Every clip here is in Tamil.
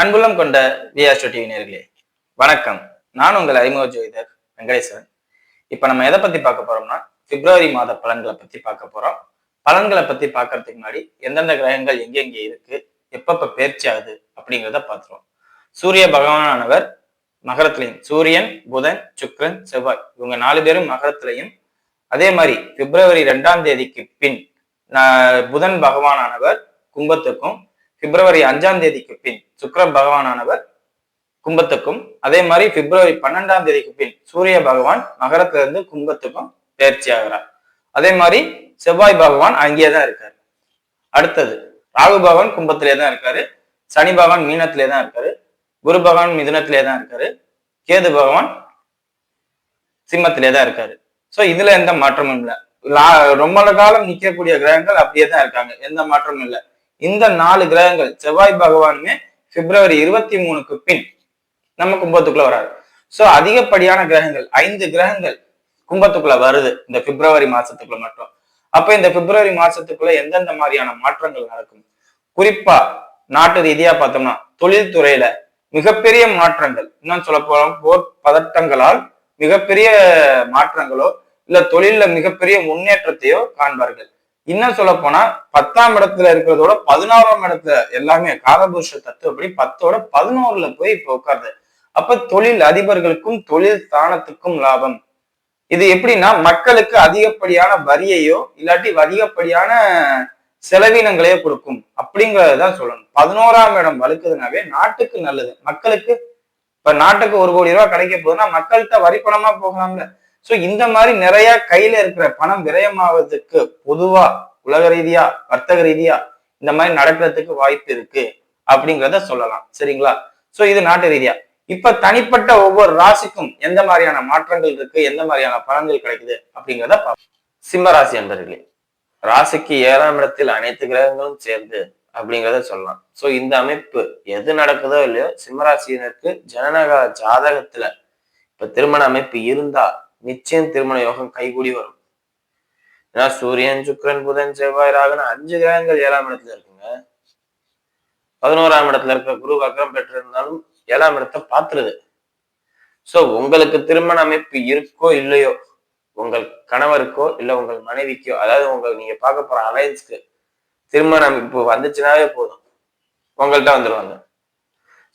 அன்புள்ளம் கொண்ட விஆர்ஸ்டோ டிவி நேர்களே வணக்கம். நான் உங்கள் அறிமுக ஜோதிடர் வெங்கடேஸ்வரன். இப்ப நம்ம எதை பத்தி பார்க்க போறோம்னா பிப்ரவரி மாத பலன்களை பத்தி பார்க்க போறோம். பலன்களை பத்தி பார்க்கறதுக்கு முன்னாடி எந்தெந்த கிரகங்கள் எங்கெங்க இருக்கு எப்பப்ப பேர்ச்சி ஆகுது அப்படிங்கிறத பார்த்துருவோம். சூரிய பகவானானவர் மகரத்திலையும் சூரியன் புதன் சுக்கிரன் செவ்வாய் இவங்க நாலு பேரும் மகரத்திலையும். அதே மாதிரி பிப்ரவரி ரெண்டாம் தேதிக்கு பின் புதன் பகவானானவர் கும்பத்துக்கும் பிப்ரவரி அஞ்சாம் தேதிக்கு பின் சுக்கிர பகவானானவர் கும்பத்துக்கும் அதே மாதிரி பிப்ரவரி பன்னெண்டாம் தேதிக்கு பின் சூரிய பகவான் மகரத்துல இருந்து கும்பத்துக்கும் பயிற்சி ஆகிறார் அதே மாதிரி செவ்வாய் பகவான் அங்கேயே தான் இருக்காரு. அடுத்தது ராகு பகவான் கும்பத்திலே தான் இருக்காரு. சனி பகவான் மீனத்திலே தான் இருக்காரு. குரு பகவான் மிதுனத்திலே தான் இருக்காரு. கேது பகவான் சிம்மத்திலே தான் இருக்காரு. சோ இதுல எந்த மாற்றமும் இல்லை. ரொம்ப காலம் நிற்கக்கூடிய கிரகங்கள் அப்படியே தான் இருக்காங்க. எந்த மாற்றமும் இல்லை. இந்த நாலு கிரகங்கள் செவ்வாய் பகவானுமே பிப்ரவரி இருபத்தி மூணுக்கு பின் நம்ம கும்பத்துக்குள்ள வராரு. சோ அதிகப்படியான கிரகங்கள் ஐந்து கிரகங்கள் கும்பத்துக்குள்ள வருது. இந்த பிப்ரவரி மாசத்துக்குள்ள மட்டும். அப்ப இந்த பிப்ரவரி மாசத்துக்குள்ள எந்தெந்த மாதிரியான மாற்றங்கள் நடக்கும்? குறிப்பா நாட்டு ரீதியா பார்த்தோம்னா தொழில்துறையில மிகப்பெரிய மாற்றங்கள். இன்னும் சொல்ல போறோம் போர் பதட்டங்களால் மிகப்பெரிய மாற்றங்களோ இல்ல தொழில மிகப்பெரிய முன்னேற்றத்தையோ காண்பார்கள். இன்னும் சொல்ல போனா பத்தாம் இடத்துல இருக்கிறதோட பதினோராம் இடத்துல எல்லாமே காலபுருஷ தத்துவப்படி பத்தோட பதினோருல போய் இப்ப உட்காருது. அப்ப தொழில் அதிபர்களுக்கும் தொழில் ஸ்தானத்துக்கும் லாபம். இது எப்படின்னா மக்களுக்கு அதிகப்படியான வரியையோ இல்லாட்டி அதிகப்படியான செலவினங்களையோ கொடுக்கும். அப்படிங்கறதுதான் சொல்லணும். பதினோராம் இடம் வலுக்குதுனாவே நாட்டுக்கு நல்லது. மக்களுக்கு இப்ப நாட்டுக்கு ஒரு கோடி ரூபாய் கிடைக்க போகுதுன்னா மக்கள்கிட்ட வரி பணமா போகலாம்ல. சோ இந்த மாதிரி நிறைய கையில இருக்கிற பணம் விரயமாவதுக்கு பொதுவா உலக ரீதியா வர்த்தக ரீதியா இந்த மாதிரி நடக்கிறதுக்கு வாய்ப்பு இருக்கு அப்படிங்கிறத சொல்லலாம். சரிங்களா? சோ இது நாட்டு ரீதியா. இப்ப தனிப்பட்ட ஒவ்வொரு ராசிக்கும் எந்த மாதிரியான மாற்றங்கள் இருக்கு எந்த மாதிரியான பலன்கள் கிடைக்குது அப்படிங்கிறத சிம்ம ராசி அன்பர்களே ராசிக்கு ஏழாம் இடத்தில் அனைத்து கிரகங்களும் சேர்ந்து அப்படிங்கிறத சொல்லலாம். சோ இந்த அமைப்பு எது நடக்குதோ இல்லையோ சிம்மராசியினருக்கு ஜனனக ஜாதகத்துல இப்ப திருமண அமைப்பு இருந்தா நிச்சயம் திருமண யோகம் கைகூடி வரும். ஏன்னா சூரியன் சுக்கரன் புதன் செவ்வாய் ராகுன்னு அஞ்சு கிரகங்கள் ஏழாம் இடத்துல இருக்குங்க. பதினோராம் இடத்துல இருக்க குரு வக்ரம் பெற்றிருந்தாலும் ஏழாம் இடத்தை பாத்துருது சோ உங்களுக்கு திருமண அமைப்பு இருக்கோ இல்லையோ உங்கள் கணவருக்கோ இல்ல உங்கள் மனைவிக்கோ அதாவது உங்கள் நீங்க பார்க்க போற அலையன்ஸ்க்கு திருமண அமைப்பு வந்துச்சுனாவே போதும். உங்கள்கிட்ட வந்துருவாங்க.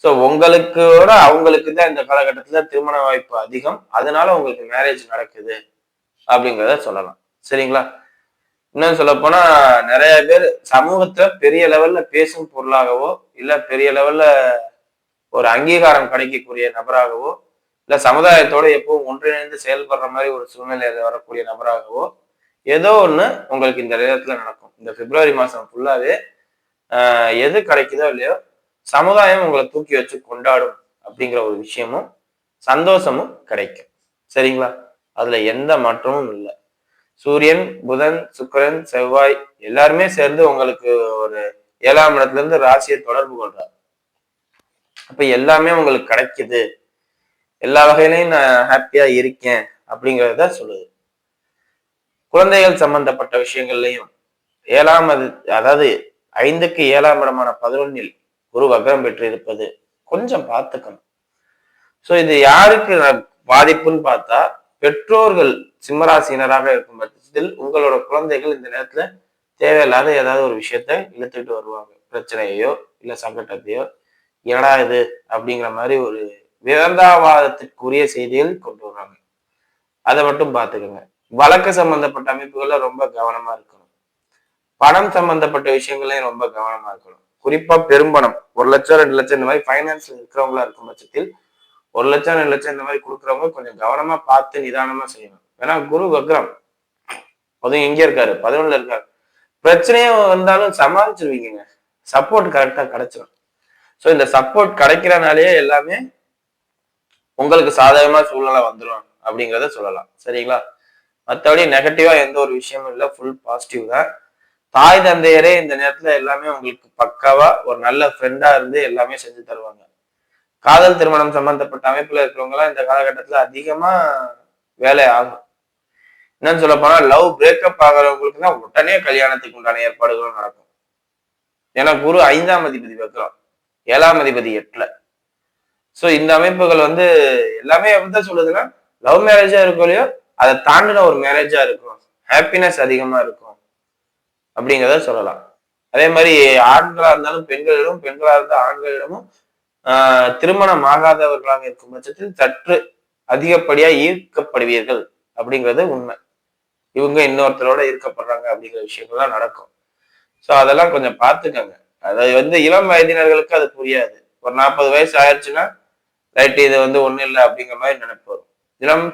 ஸோ உங்களுக்கோட அவங்களுக்கு தான் இந்த காலகட்டத்தில் திருமண வாய்ப்பு அதிகம். அதனால உங்களுக்கு மேரேஜ் நடக்குது அப்படிங்கிறத சொல்லலாம். சரிங்களா? இன்னும் சொல்ல போனா நிறைய பேர் சமூகத்துல பெரிய லெவல்ல பேசும் பொருளாகவோ இல்ல பெரிய லெவல்ல ஒரு அங்கீகாரம் கிடைக்கக்கூடிய நபராகவோ இல்ல சமுதாயத்தோட எப்பவும் ஒன்றிணைந்து செயல்படுற மாதிரி ஒரு சூழ்நிலையில வரக்கூடிய நபராகவோ ஏதோ ஒண்ணு உங்களுக்கு இந்த நேரத்துல நடக்கும். இந்த பிப்ரவரி மாசம் ஃபுல்லாவே எது கிடைக்குதோ இல்லையோ சமுதாயம் உங்களை தூக்கி வச்சு கொண்டாடும் அப்படிங்கிற ஒரு விஷயமும் சந்தோஷமும் கிடைக்கும். சரிங்களா? அதுல எந்த மாற்றமும் இல்லை. சூரியன் புதன் சுக்கிரன் செவ்வாய் எல்லாருமே சேர்ந்து உங்களுக்கு ஒரு ஏழாம் இடத்துல இருந்து ராசியை தொடர்பு கொள்றாரு. அப்ப எல்லாமே உங்களுக்கு கிடைக்குது. எல்லா வகையிலையும் நான் ஹாப்பியா இருக்கேன் அப்படிங்கிறத சொல்லுது. குழந்தைகள் சம்பந்தப்பட்ட விஷயங்கள்லையும் ஏழாம் அது அதாவது ஐந்துக்கு ஏழாம் இடமான பதினொன்னில் குரு வக்ரம் பெற்றிருப்பது கொஞ்சம் பார்த்துக்கணும். சோ இது யாருக்கு பாதிப்புன்னு பார்த்தா பெற்றோர்கள் சிம்மராசினராக இருக்கும் பட்சத்தில் உங்களோட குழந்தைகள் இந்த நேரத்துல தேவையில்லாத ஏதாவது ஒரு விஷயத்த இழுத்துட்டு வருவாங்க. பிரச்சனையோ இல்ல சங்கடத்தையோ என்னடா இது? அப்படிங்கிற மாதிரி ஒரு விரந்தாவாதத்திற்குரிய செய்திகள் கொண்டு வர்றாங்க அதை மட்டும் பார்த்துக்கோங்க. வழக்கு சம்பந்தப்பட்ட அமைப்புகள்ல ரொம்ப கவனமா இருக்கணும். பணம் சம்பந்தப்பட்ட விஷயங்களையும் ரொம்ப கவனமா இருக்கணும். குறிப்பா பெரும்பணம். ஒரு லட்சம் ரெண்டு லட்சம் இந்த மாதிரி ஃபைனான்ஸ்ல இருக்கிறவங்களா இருக்கும் பட்சத்தில் ஒரு லட்சம் ரெண்டு லட்சம் இந்த மாதிரி கொடுக்குறவங்க கொஞ்சம் கவனமா பார்த்து நிதானமா செய்யணும். ஏன்னா குரு வக்ரம் அதுவும் எங்க இருக்காரு பதினொன்னுல இருக்காரு. பிரச்சனையும் வந்தாலும் சமாளிச்சிருவீங்க சப்போர்ட் கரெக்டா கிடைச்சிடும் ஸோ இந்த சப்போர்ட் கிடைக்கிறனாலேயே எல்லாமே உங்களுக்கு சாதகமா சூழ்நிலை வந்துடும் அப்படிங்கிறத சொல்லலாம். சரிங்களா? மற்றபடி நெகட்டிவா எந்த ஒரு விஷயமும் இல்லை. ஃபுல் பாசிட்டிவ் தான். தாய் தந்தையரே இந்த நேரத்துல எல்லாமே உங்களுக்கு பக்காவா ஒரு நல்ல ஃப்ரெண்டா இருந்து எல்லாமே செஞ்சு தருவாங்க. காதல் திருமணம் சம்பந்தப்பட்ட அமைப்புல இருக்கிறவங்க எல்லாம் இந்த காலகட்டத்துல அதிகமா வேலை ஆகும். என்னன்னு சொல்ல போனா லவ் பிரேக்கப் ஆகிறவங்களுக்கு தான் உடனே கல்யாணத்துக்கு உண்டான ஏற்பாடுகளும் நடக்கும். ஏன்னா குரு ஐந்தாம் அதிபதி வைக்கிறோம் ஏழாம் அதிபதி எட்டுல. சோ இந்த அமைப்புகள் வந்து எல்லாமே எப்படிதான் சொல்லுதுன்னா லவ் மேரேஜா இருக்கும் இல்லையோ அதை தாண்டின ஒரு மேரேஜா இருக்கும். ஹாப்பினஸ் அதிகமா இருக்கும். அப்படிங்கிறத சொல்லலாம். அதே மாதிரி ஆண்களா இருந்தாலும் பெண்களிடம் பெண்களா இருந்தால் ஆண்களிடமும் ஆஹ் திருமணம் ஆகாதவர்களாக இருக்கும் பட்சத்தில் சற்று அதிகப்படியா ஈர்க்கப்படுவீர்கள் அப்படிங்கிறது உண்மை. இவங்க இன்னொருத்தரோட ஈர்க்கப்படுறாங்க அப்படிங்கிற விஷயங்கள்லாம் நடக்கும். ஸோ அதெல்லாம் கொஞ்சம் பார்த்துக்கோங்க. அது வந்து இளம் வயதினர்களுக்கு அது புரியாது. ஒரு நாற்பது வயசு ஆயிடுச்சுன்னா ரைட் இது வந்து ஒண்ணும் இல்லை அப்படிங்கிற மாதிரி நினைப்பு வரும். இளம்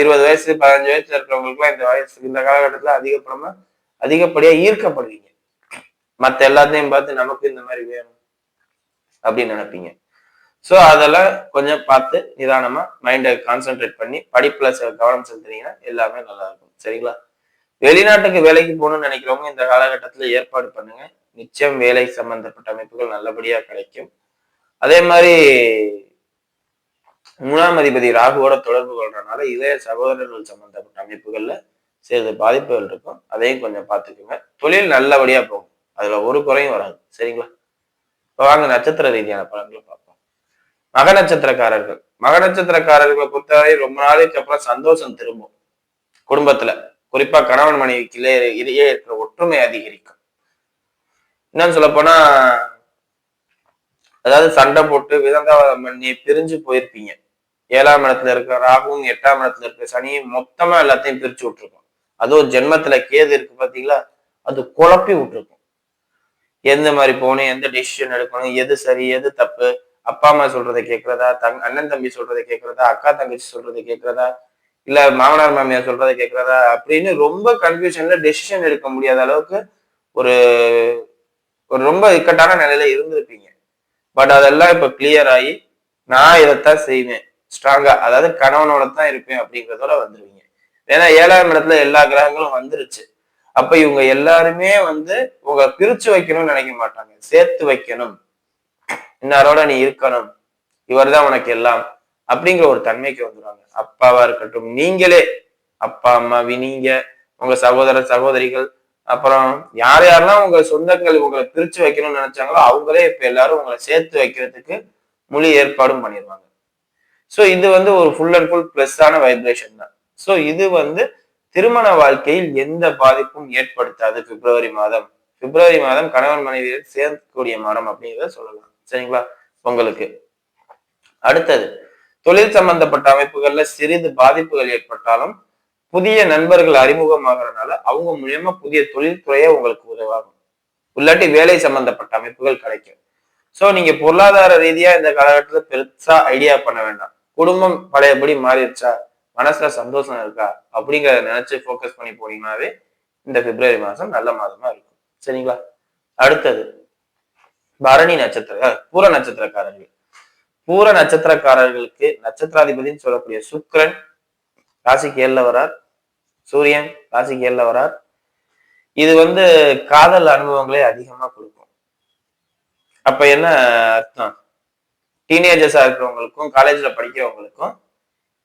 இருபது வயசு பதினஞ்சு வயசுல இருக்கிறவங்களுக்குலாம் இந்த வயசு இந்த காலகட்டத்தில் அதிகப்படமா அதிகப்படியா ஈர்க்கப்படுவீங்க. மத்த எல்லாத்தையும் பார்த்து நமக்கு இந்த மாதிரி வேணும் அப்படின்னு நினைப்பீங்க. ஸோ அதெல்லாம் கொஞ்சம் பார்த்து நிதானமா மைண்டை கான்சென்ட்ரேட் பண்ணி படிப்புல கவனம் செலுத்துனீங்கன்னா எல்லாமே நல்லா இருக்கும் சரிங்களா? வெளிநாட்டுக்கு வேலைக்கு போகணும்னு நினைக்கிறவங்க இந்த காலகட்டத்துல ஏற்பாடு பண்ணுங்க. நிச்சயம் வேலை சம்பந்தப்பட்ட அமைப்புகள் நல்லபடியா கிடைக்கும். அதே மாதிரி மூணாம் அதிபதி ராகுவோட தொடர்பு கொள்றதுனால இளைய சகோதரர்கள் சம்பந்தப்பட்ட அமைப்புகள்ல சிறிது பாதிப்புகள் இருக்கும். அதையும் கொஞ்சம் பார்த்துக்குங்க. தொழில் நல்லபடியா போகும். அதுல ஒரு குறையும் வராது. சரிங்களா? இப்போ வாங்க நட்சத்திர ரீதியான பலன்களை பார்ப்போம். மக நட்சத்திரக்காரர்கள். மக நட்சத்திரக்காரர்களை பொறுத்தவரை ரொம்ப நாளைக்கு அப்புறம் சந்தோஷம் திரும்பும். குடும்பத்துல குறிப்பா கணவன் மனைவிக்கு இடையே இருக்கிற ஒற்றுமை அதிகரிக்கும். என்னன்னு சொல்ல போனா அதாவது சண்டை போட்டு விதந்தாவதம் பண்ணி பிரிஞ்சு போயிருப்பீங்க. ஏழாம் இடத்துல இருக்க ராகுவும் எட்டாம் இடத்துல இருக்க சனியும் மொத்தமா எல்லாத்தையும் பிரிச்சு விட்டுருக்கும். அதுவும் ஜென்மத்துல கேது இருக்கு பாத்தீங்களா? அது குழப்பி விட்டுருக்கும். எந்த மாதிரி போகணும் எந்த டெசிஷன் எடுக்கணும் எது சரி எது தப்பு அப்பா அம்மா சொல்றதை கேட்கறதா தங் அண்ணன் தம்பி சொல்றதை கேட்கறதா அக்கா தங்கச்சி சொல்றதை கேட்கறதா இல்ல மாமனார் மாமியார் சொல்றதை கேட்கறதா அப்படின்னு ரொம்ப கன்ஃபியூஷன்ல டெசிஷன் எடுக்க முடியாத அளவுக்கு ஒரு ஒரு ரொம்ப இக்கட்டான நிலையில இருந்திருப்பீங்க. பட் அதெல்லாம் இப்ப கிளியர் ஆகி நான் இதைத்தான் செய்வேன். ஸ்ட்ராங்கா அதாவது கணவனோட தான் இருப்பேன் அப்படிங்கிறதோட வந்துருவீங்க. ஏன்னா ஏழாம் இடத்துல எல்லா கிரகங்களும் வந்துருச்சு. அப்ப இவங்க எல்லாருமே வந்து உங்க பிரிச்சு வைக்கணும்னு நினைக்க மாட்டாங்க. சேர்த்து வைக்கணும். இன்னாரோட நீ இருக்கணும். இவர் தான் உனக்கு எல்லாம் அப்படிங்கிற ஒரு தன்மைக்கு வந்துடுவாங்க அப்பாவா இருக்கட்டும் நீங்களே அப்பா அம்மா நீங்க உங்க சகோதர சகோதரிகள் அப்புறம் யார் யாரெல்லாம் உங்க சொந்தங்கள் உங்களை பிரிச்சு வைக்கணும்னு நினைச்சாங்களோ அவங்களே இப்ப எல்லாரும் உங்களை சேர்த்து வைக்கிறதுக்கு முழு ஏற்பாடும் பண்ணிடுவாங்க ஸோ இது வந்து ஒரு ஃபுல் அண்ட் ஃபுல் ப்ளஸ்ஸான வைப்ரேஷன் தான். ஸோ இது வந்து திருமண வாழ்க்கையில் எந்த பாதிப்பும் ஏற்படுத்தாது பிப்ரவரி மாதம். பிப்ரவரி மாதம் கணவன் மனைவியை சேர்க்கக்கூடிய மாதம் அப்படிங்கிறத சொல்லலாம். சரிங்களா? உங்களுக்கு. அடுத்தது தொழில் சம்பந்தப்பட்ட அமைப்புகள்ல சிறிது பாதிப்புகள் ஏற்பட்டாலும் புதிய நண்பர்கள் அறிமுகமாகறதுனால அவங்க மூலியமா புதிய தொழில்துறையே உங்களுக்கு உதவாகும் இல்லாட்டி வேலை சம்பந்தப்பட்ட அமைப்புகள் கிடைக்கும். சோ நீங்க பொருளாதார ரீதியா இந்த காலகட்டத்தில் பெருசா ஐடியா பண்ண வேண்டாம். குடும்பம் பழையபடி மாறிடுச்சா? மனசுல சந்தோஷம் இருக்கா அப்படிங்கிறத நினைச்சு ஃபோக்கஸ் பண்ணி போனீங்கன்னாவே இந்த பிப்ரவரி மாசம் நல்ல மாதமா இருக்கும். சரிங்களா? அடுத்தது பரணி நட்சத்திர பூர நட்சத்திரக்காரர்கள். பூர நட்சத்திரக்காரர்களுக்கு நட்சத்திராதிபதினு சொல்லக்கூடிய சுக்கரன் ராசிக்கு ஏழுல வரார். சூரியன் ராசிக்கு ஏழுல வரார். இது வந்து காதல் அனுபவங்களே அதிகமா கொடுக்கும். அப்ப என்ன அர்த்தம்? டீனேஜர்ஸா இருக்கிறவங்களுக்கும் காலேஜ்ல படிக்கிறவங்களுக்கும்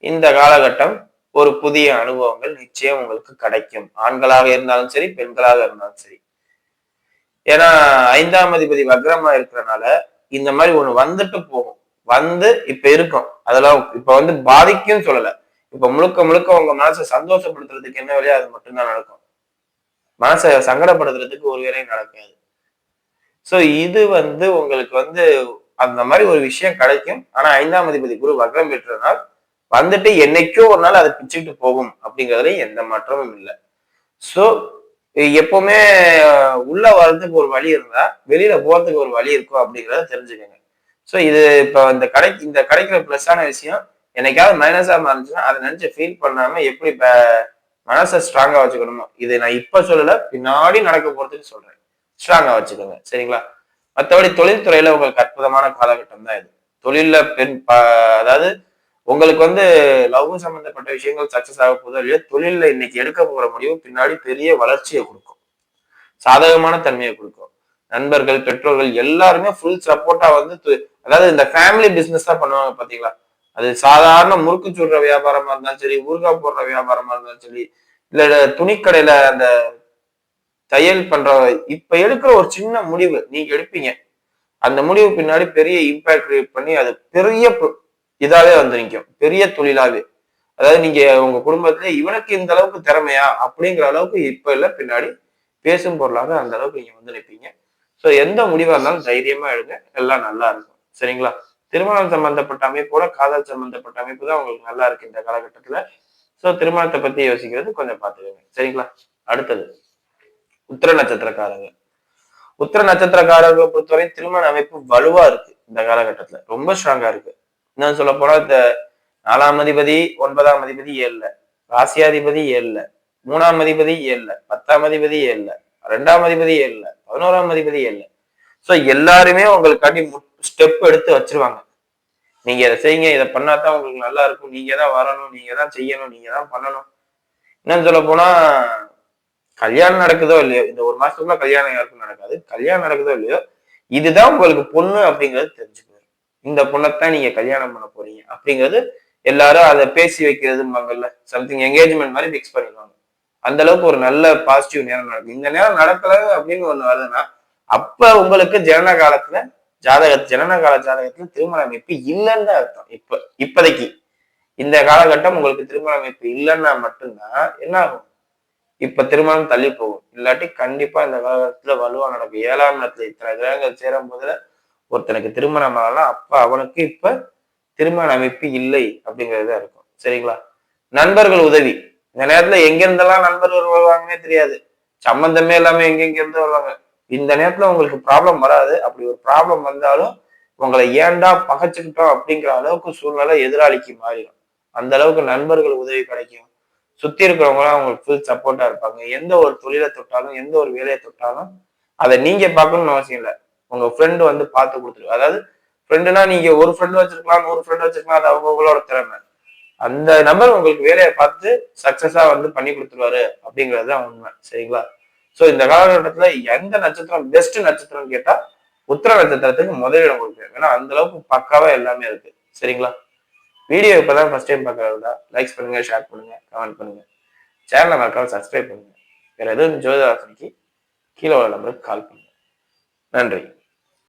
இந்த காலகட்டம் ஒரு புதிய அனுபவங்கள் நிச்சயம் உங்களுக்கு கிடைக்கும். ஆண்களாக இருந்தாலும் சரி பெண்களாக இருந்தாலும் சரி. ஏன்னா ஐந்தாம் அதிபதி வக்ரமா இருக்கிறனால இந்த மாதிரி ஒண்ணு வந்துட்டு போகும். வந்து இப்ப இருக்கும். அதெல்லாம் இப்ப வந்து பாதிக்கும் சொல்லல. இப்ப முழுக்க முழுக்க உங்க மனசை சந்தோஷப்படுத்துறதுக்கு என்ன வேலையோ அது மட்டும்தான் நடக்கும். மனசை சங்கடப்படுத்துறதுக்கு ஒரு வேலையும் நடக்காது. சோ இது வந்து உங்களுக்கு வந்து அந்த மாதிரி ஒரு விஷயம் கிடைக்கும். ஆனா ஐந்தாம் அதிபதி குரு வக்ரம் பெற்றனால் வந்துட்டு என்னைக்கோ ஒரு நாள் அதை பிச்சுக்கிட்டு போகும் அப்படிங்கிறதுல எந்த மாற்றமும் இல்லை. ஸோ எப்பவுமே உள்ள வர்றதுக்கு ஒரு வழி இருந்தா வெளியில போறதுக்கு ஒரு வழி இருக்கும் அப்படிங்கிறத தெரிஞ்சுக்கோங்க. ஸோ இது இப்போ இந்த கடை இந்த கிடைக்கிற ப்ளஸ்ஸான விஷயம் என்னைக்காவது மைனஸாக மாறிச்சுன்னா அதை நினச்சி ஃபீல் பண்ணாம எப்படி மனசை ஸ்ட்ராங்காக வச்சுக்கணுமோ இது நான் இப்போ சொல்லலை பின்னாடி நடக்க போகிறதுக்கு சொல்கிறேன் ஸ்ட்ராங்காக வச்சுக்கோங்க சரிங்களா? மற்றபடி தொழில்துறையில் உங்களுக்கு அற்புதமான காலகட்டம் தான் இது. தொழிலில் பெண் அதாவது உங்களுக்கு வந்து லவ் சம்பந்தப்பட்ட விஷயங்கள் சக்சஸ் ஆக போதோ இல்லையோ தொழில இன்னைக்கு எடுக்க போற முடிவு பின்னாடி பெரிய வளர்ச்சியை கொடுக்கும். சாதகமான தன்மையை கொடுக்கும். நண்பர்கள் பெற்றோர்கள் எல்லாருமே ஃபுல் சப்போர்ட்டா வந்து அதாவது இந்த ஃபேமிலி பிசினஸ் தான் பண்ணுவாங்க பாத்தீங்களா? அது சாதாரண முறுக்கு சுடுற வியாபாரமா இருந்தாலும் சரி ஊறுகாய் போடுற வியாபாரமா இருந்தாலும் சரி இல்ல துணிக்கடையில அந்த தையல் பண்ற இப்ப எடுக்கிற ஒரு சின்ன முடிவு நீங்க எடுப்பீங்க. அந்த முடிவு பின்னாடி பெரிய இம்பாக்ட் கிரியேட் பண்ணி அது பெரிய இதாவே வந்து நிற்கும் பெரிய தொழிலாவே. அதாவது நீங்க உங்க குடும்பத்துல இவனுக்கு இந்த அளவுக்கு திறமையா அப்படிங்கிற அளவுக்கு இப்ப இல்ல பின்னாடி பேசும் பொருளாக அந்த அளவுக்கு நீங்க வந்து நிற்பீங்க ஸோ எந்த முடிவா இருந்தாலும் தைரியமா எடுங்க. எல்லாம் நல்லா இருக்கும். சரிங்களா? திருமணம் சம்பந்தப்பட்ட அமைப்போட காதல் சம்பந்தப்பட்ட அமைப்பு தான் உங்களுக்கு நல்லா இருக்கு இந்த காலகட்டத்துல. ஸோ திருமணத்தை பத்தி யோசிக்கிறது கொஞ்சம் பார்த்துக்கோங்க. சரிங்களா? அடுத்தது. உத்திர நட்சத்திரக்காரங்க. உத்திர நட்சத்திரக்காரர்களை பொறுத்தவரை திருமண அமைப்பு வலுவா இருக்கு இந்த காலகட்டத்துல. ரொம்ப ஸ்ட்ராங்கா இருக்கு. இன்னும் சொல்ல போனா இந்த நாலாம் அதிபதி ஒன்பதாம் அதிபதி ஏழுல ராசியாதிபதி ஏழுல மூணாம் அதிபதி ஏழுல பத்தாம் அதிபதி ஏழுல ரெண்டாம் அதிபதி ஏழுல பதினோராம் அதிபதி ஏழுல சோ எல்லாருமே உங்களுக்காண்டி ஸ்டெப் எடுத்து வச்சிருவாங்க. நீங்க இதை செய்யுங்க இதை பண்ணாதான் உங்களுக்கு நல்லா இருக்கும். நீங்க தான் வரணும் நீங்க தான் செய்யணும் நீங்க தான் பண்ணணும். என்னன்னு சொல்ல போனா கல்யாணம் நடக்குதோ இல்லையோ இந்த ஒரு மாசத்துக்குள்ள கல்யாணம் யாருக்கும் நடக்காது. கல்யாணம் நடக்குதோ இல்லையோ இதுதான் உங்களுக்கு பொண்ணு அப்படிங்கிறது தெரிஞ்சுக்கணும். இந்த பொண்ணைத்தான் நீங்க கல்யாணம் பண்ண போறீங்க. அப்படிங்கிறது எல்லாரும் அதை பேசி வைக்கிறதும்பாங்கல்ல சம்திங் என்கேஜ்மெண்ட் மாதிரி ஃபிக்ஸ் பண்ணிடுவாங்க. அந்த அளவுக்கு ஒரு நல்ல பாசிட்டிவ் நேரம் நடக்கும். இந்த நேரம் நடக்கல அப்படின்னு ஒண்ணு வருதுன்னா அப்ப உங்களுக்கு ஜனன காலத்துல ஜாதக ஜனன கால ஜாதகத்துல திருமண அமைப்பு இல்லைன்னு தான் அர்த்தம். இப்ப இப்போதைக்கு. இந்த காலகட்டம் உங்களுக்கு திருமண அமைப்பு இல்லைன்னா மட்டும்தான் என்ன ஆகும் இப்ப திருமணம் தள்ளி போகும். இல்லாட்டி கண்டிப்பா இந்த காலகட்டத்துல வலுவா நடக்கும். ஏழாம் இடத்துல இத்தனை கிரகங்கள் சேரும் போதுல ஒருத்தனுக்கு திருமணம் ஆகலாம் அப்ப அவனுக்கு இப்ப திருமண அமைப்பு இல்லை அப்படிங்கிறதா இருக்கும். சரிங்களா? நண்பர்கள் உதவி. இந்த நேரத்துல எங்க இருந்தெல்லாம் நண்பர்கள் வருவாங்கன்னே தெரியாது. சம்பந்தமே எல்லாமே எங்கெங்க இருந்து வருவாங்க. இந்த நேரத்துல உங்களுக்கு ப்ராப்ளம் வராது. அப்படி ஒரு ப்ராப்ளம் வந்தாலும் உங்களை ஏன்டா பகைச்சுக்கிட்டோம் அப்படிங்கிற அளவுக்கு சூழ்நிலை எதிராளிக்கு மாறிடும். அந்த அளவுக்கு நண்பர்கள் உதவி கிடைக்கும். சுத்தி இருக்கிறவங்களாம் அவங்களுக்கு ஃபுல் சப்போர்ட்டா இருப்பாங்க. எந்த ஒரு தொழிலை தொட்டாலும் எந்த ஒரு வேலையை தொட்டாலும் அதை நீங்க பார்க்கணும்னு அவசியம் இல்லை. உங்க ஃப்ரெண்டு வந்து பார்த்து கொடுத்துரு அதாவது ஃப்ரெண்டுனா நீங்க ஒரு ஃப்ரெண்டு வச்சிருக்கலாம் ஒரு ஃப்ரெண்டு வச்சிருக்கலாம் அது அவங்கவுங்களோட திறமை. அந்த நபர் உங்களுக்கு வேலையை பார்த்து சக்சஸா வந்து பண்ணி கொடுத்துருவாரு அப்படிங்கிறது தான் உண்மை சரிங்களா? ஸோ இந்த காலகட்டத்துல எந்த நட்சத்திரம் பெஸ்ட் நட்சத்திரம் கேட்டா உத்திர நட்சத்திரத்துக்கு முதலிடம் கொடுப்பேன் ஏன்னா அந்த அளவுக்கு பக்காவா எல்லாமே இருக்கு சரிங்களா? வீடியோ இப்பதான் ஃபர்ஸ்ட் டைம் பார்க்கறதா? லைக்ஸ் பண்ணுங்க ஷேர் பண்ணுங்க கமெண்ட் பண்ணுங்க. சேனலை மறக்காம சப்ஸ்கிரைப் பண்ணுங்க. வேற எதுவும் ஜோதிராசனிக்கு கீழே உள்ள நம்பருக்கு கால் பண்ணுங்க. நன்றி.